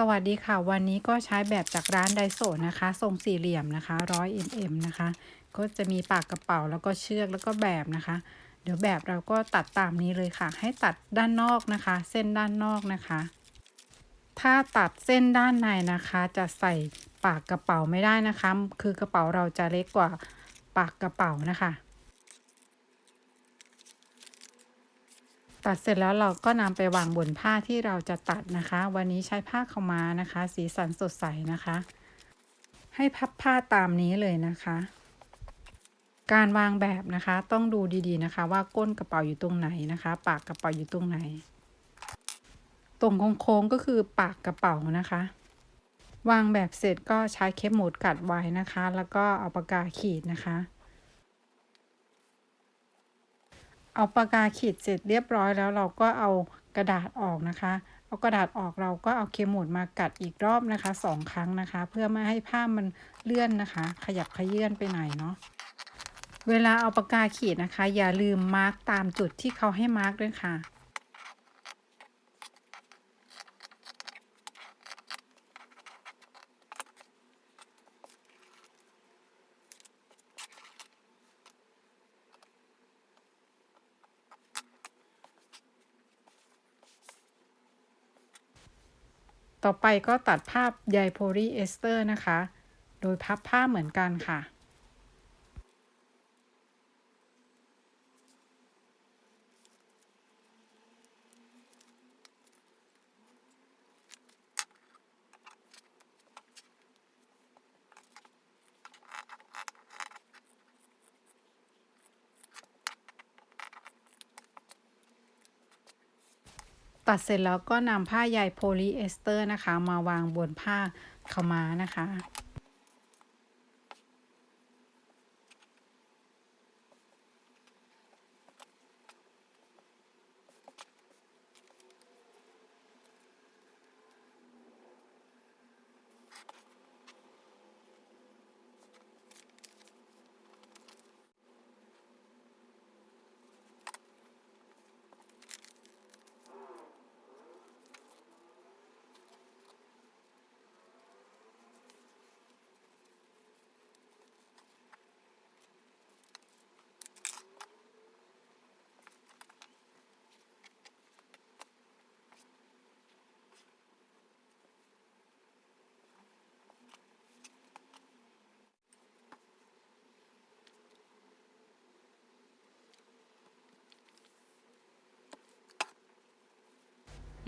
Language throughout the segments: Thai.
สวัสดีค่ะ วันนี้ก็ใช้แบบจากร้านไดโซนะคะ ทรงสี่เหลี่ยมนะคะ100 mm นะคะ ก็จะมีปากกระเป๋าแล้วก็เชือกแล้วก็แบบนะคะ เดี๋ยวแบบเราก็ตัดตามนี้เลยค่ะ ให้ตัดด้านนอกนะคะ เส้นด้านนอกนะคะ ถ้าตัดเส้นด้านในนะคะ จะใส่ปากกระเป๋าไม่ได้นะคะ คือกระเป๋าเราจะเล็กกว่าปากกระเป๋านะคะ ตัดเสร็จแล้วเราก็นำไปวางบนผ้าที่เราจะตัดนะคะ วันนี้ใช้ผ้าขาวม้านะคะ สีสันสดใสนะคะ ให้พับผ้าตามนี้เลยนะคะ การวางแบบนะคะ ต้องดูดีๆนะคะ ว่าก้นกระเป๋าอยู่ตรงไหนนะคะ ปากกระเป๋าอยู่ตรงไหน ตรงโค้งๆก็คือปากกระเป๋านะคะ วางแบบเสร็จก็ใช้เข็มหมุดกัดไว้นะคะ แล้วก็เอาปากกาขีดนะคะ เอาปากกาขีดเสร็จเรียบร้อยแล้วเราก็เอากระดาษออกนะคะ เอากระดาษออกเราก็เอาเคมหมดมากัดอีกรอบนะคะสองครั้งนะคะ เพื่อไม่ให้ผ้ามันเลื่อนนะคะ ขยับขยื่นไปไหนเนาะเวลาเอาปากกาขีดนะคะ อย่าลืมมาร์กตามจุดที่เขาให้มาร์กด้วยค่ะ ต่อไปก็ตัดภาพใยโพลีเอสเตอร์นะคะ โดยพับผ้าเหมือนกันค่ะ ตัดเสร็จแล้วก็นำผ้าใยโพลีเอสเตอร์นะคะ มาวางบนผ้าขาวม้านะคะ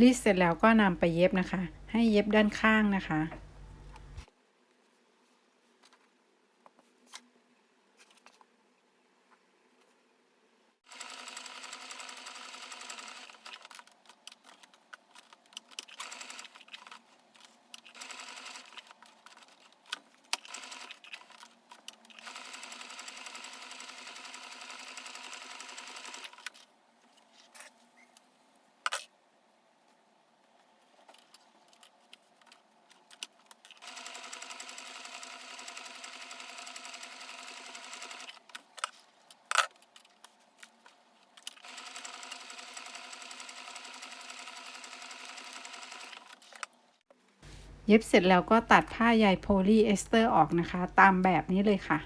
รีดเสร็จแล้วก็นำไปเย็บนะคะ ให้เย็บด้านข้างนะคะ เย็บเสร็จแล้วก็ตัดผ้าใยโพลีเอสเตอร์ออกนะคะ ตามแบบนี้เลยค่ะ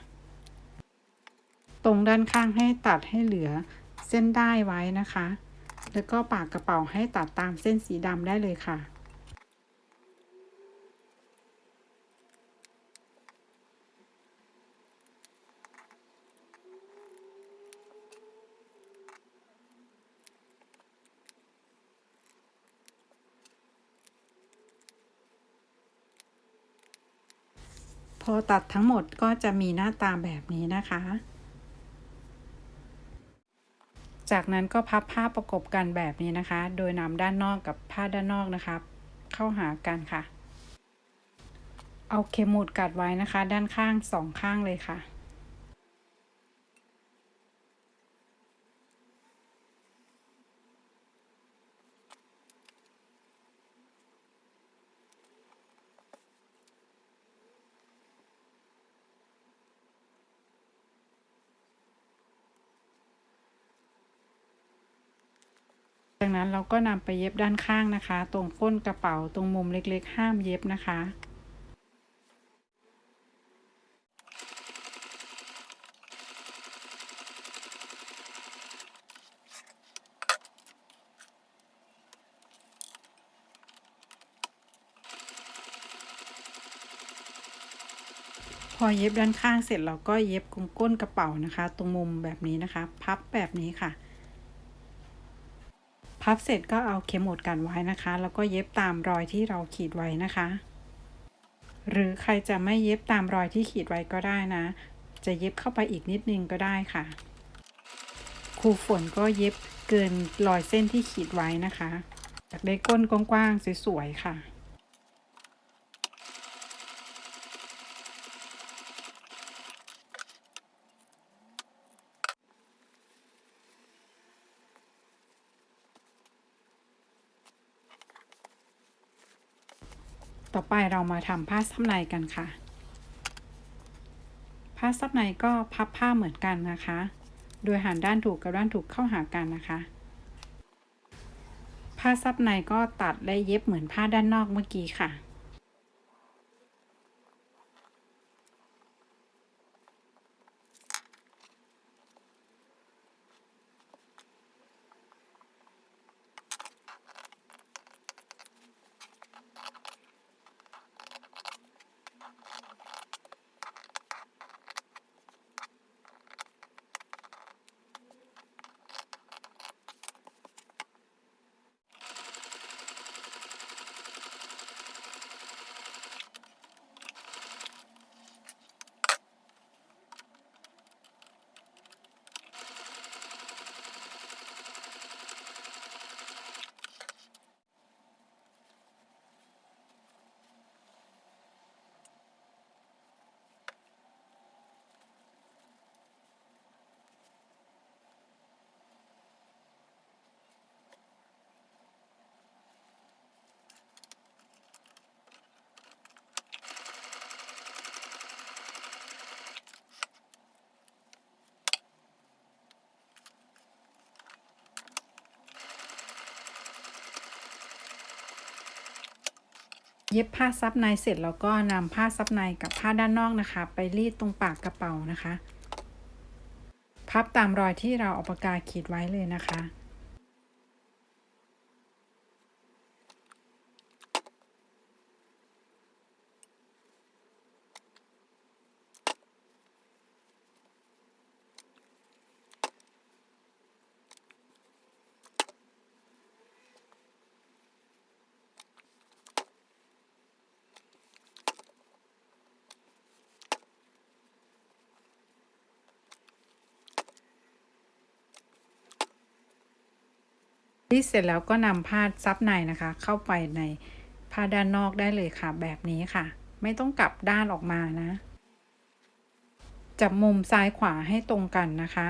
ตรงด้านข้างให้ตัดให้เหลือเส้นได้ไว้นะคะ แล้วก็ปากกระเป๋าให้ตัดตามเส้นสีดำได้เลยค่ะ อตัดทั้งหมดก็จะมีหน้าตาแบบนี้นะคะ จากนั้นก็พับผ้าประกบกันแบบนี้นะคะ โดยนำด้านนอกกับผ้าด้านนอกนะคะ เข้าหากันค่ะ เอาเข็มหมุดกัดไว้นะคะ ด้านข้างสองข้างเลยค่ะ จากนั้นเราก็นำไปเย็บด้านข้างนะคะ ตรงก้นกระเป๋าตรงมุมเล็กๆ ห้ามเย็บนะคะพอเย็บด้านข้างเสร็จเราก็เย็บตรงก้นกระเป๋านะคะ ตรงมุมแบบนี้นะคะ พับแบบนี้ค่ะ พับเสร็จก็เอาเข็มหมดกันไว้นะคะ แล้วก็เย็บตามรอยที่เราขีดไว้นะคะ หรือใครจะไม่เย็บตามรอยที่ขีดไว้ก็ได้นะ จะเย็บเข้าไปอีกนิดนึงก็ได้ค่ะครูฝนก็เย็บเกินรอยเส้นที่ขีดไว้นะคะอยากได้ก้นกว้างๆสวยๆค่ะ ต่อไปเรามาทำผ้าซับในกันค่ะ ผ้าซับในก็พับผ้าเหมือนกันนะคะ โดยหันด้านถูกกับด้านถูกเข้าหากันนะคะ ผ้าซับในก็ตัดและเย็บเหมือนผ้าด้านนอกเมื่อกี้ค่ะ เย็บผ้าซับในเสร็จแล้วก็นำผ้าซับในกับผ้าด้านนอกนะคะ ไปรีดตรงปากกระเป๋านะคะ พับตามรอยที่เราเอาปากกาขีดไว้เลยนะคะ รีดเสร็จแล้วก็นำผ้าซับในนะคะ เข้าไปในผ้าด้านนอกได้เลยค่ะ แบบนี้ค่ะ ไม่ต้องกลับด้านออกมานะ จับมุมซ้ายขวาให้ตรงกันนะคะ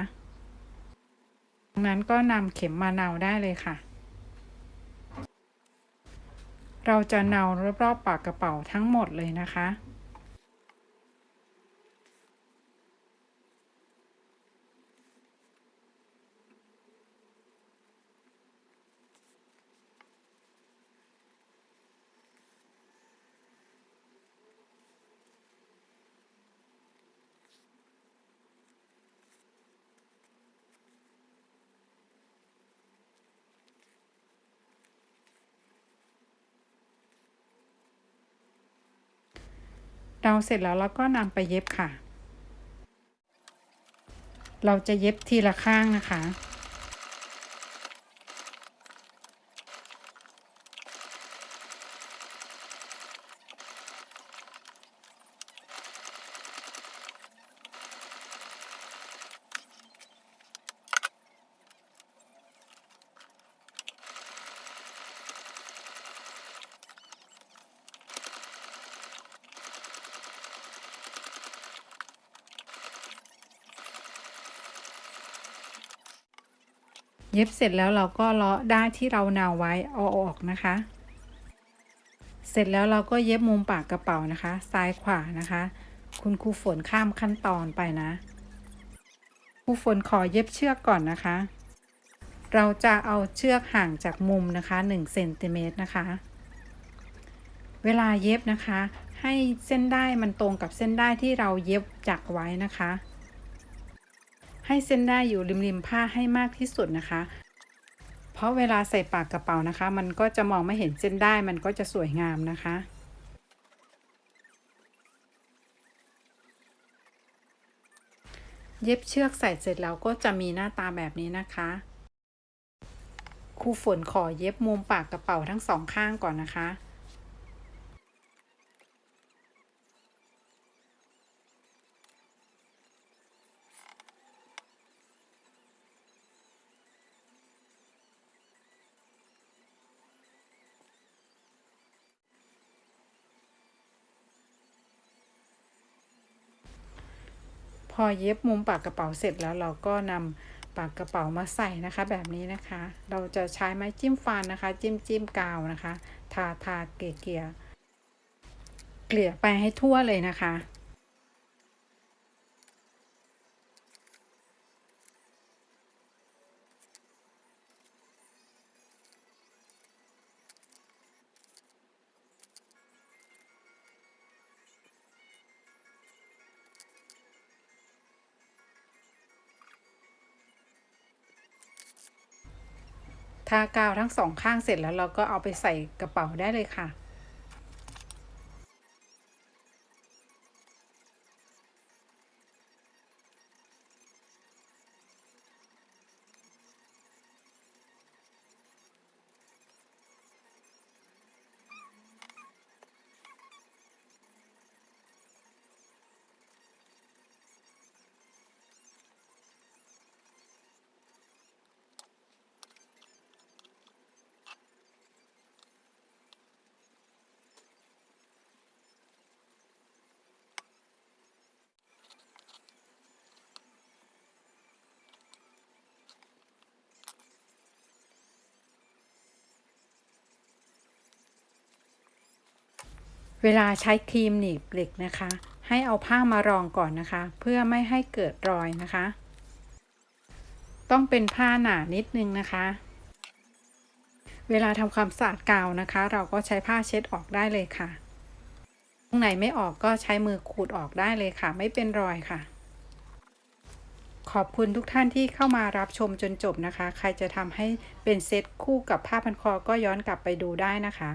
จากนั้นก็นำเข็มมาเนาได้เลยค่ะ เราจะเนารอบๆปากกระเป๋าทั้งหมดเลยนะคะ เราเสร็จแล้วเราก็นำไปเย็บค่ะ เราจะเย็บทีละข้างนะคะ เย็บเสร็จแล้วเราก็เลาะด้านที่เราเนาไว้เอาออกนะคะ เสร็จแล้วเราก็เย็บมุมปากกระเป๋านะคะ ซ้ายขวานะคะ คุณครูฝนข้ามขั้นตอนไปนะครูฝนขอเย็บเชือกก่อนนะคะ เราจะเอาเชือกห่างจากมุมนะคะ1เซนติเมตรนะคะ เวลาเย็บนะคะ ให้เส้นได้มันตรงกับเส้นได้ที่เราเย็บจักไว้นะคะ ให้เส้นได้อยู่ริมริมผ้าให้มากที่สุดนะคะ เพราะเวลาใส่ปากกระเป๋านะคะ มันก็จะมองไม่เห็นเส้นได้มันก็จะสวยงามนะคะเย็บเชือกใส่เสร็จแล้วก็จะมีหน้าตาแบบนี้นะคะครูฝนขอเย็บมุมปากกระเป๋าทั้งสองข้างก่อนนะคะ พอเย็บมุมปากกระเป๋าเสร็จแล้วเราก็นำปากกระเป๋ามาใส่นะคะ แบบนี้นะคะ เราจะใช้ไม้จิ้มฟันนะคะ จิ้มจิ้มกาวนะคะ ทาทาเกลี่ยเกลี่ยเกลี่ยไปให้ทั่วเลยนะคะ ทากาวทั้งสองข้างเสร็จแล้วเราก็เอาไปใส่กระเป๋าได้เลยค่ะ เวลาใช้ครีมหนีบเหล็กนะคะ ให้เอาผ้ามารองก่อนนะคะ เพื่อไม่ให้เกิดรอยนะคะ ต้องเป็นผ้าหนานิดนึงนะคะ เวลาทำความสะอาดกาวนะคะ เราก็ใช้ผ้าเช็ดออกได้เลยค่ะ ตรงไหนไม่ออกก็ใช้มือขูดออกได้เลยค่ะ ไม่เป็นรอยค่ะ ขอบคุณทุกท่านที่เข้ามารับชมจนจบนะคะ ใครจะทำให้เป็นเซตคู่กับผ้าพันคอก็ย้อนกลับไปดูได้นะคะ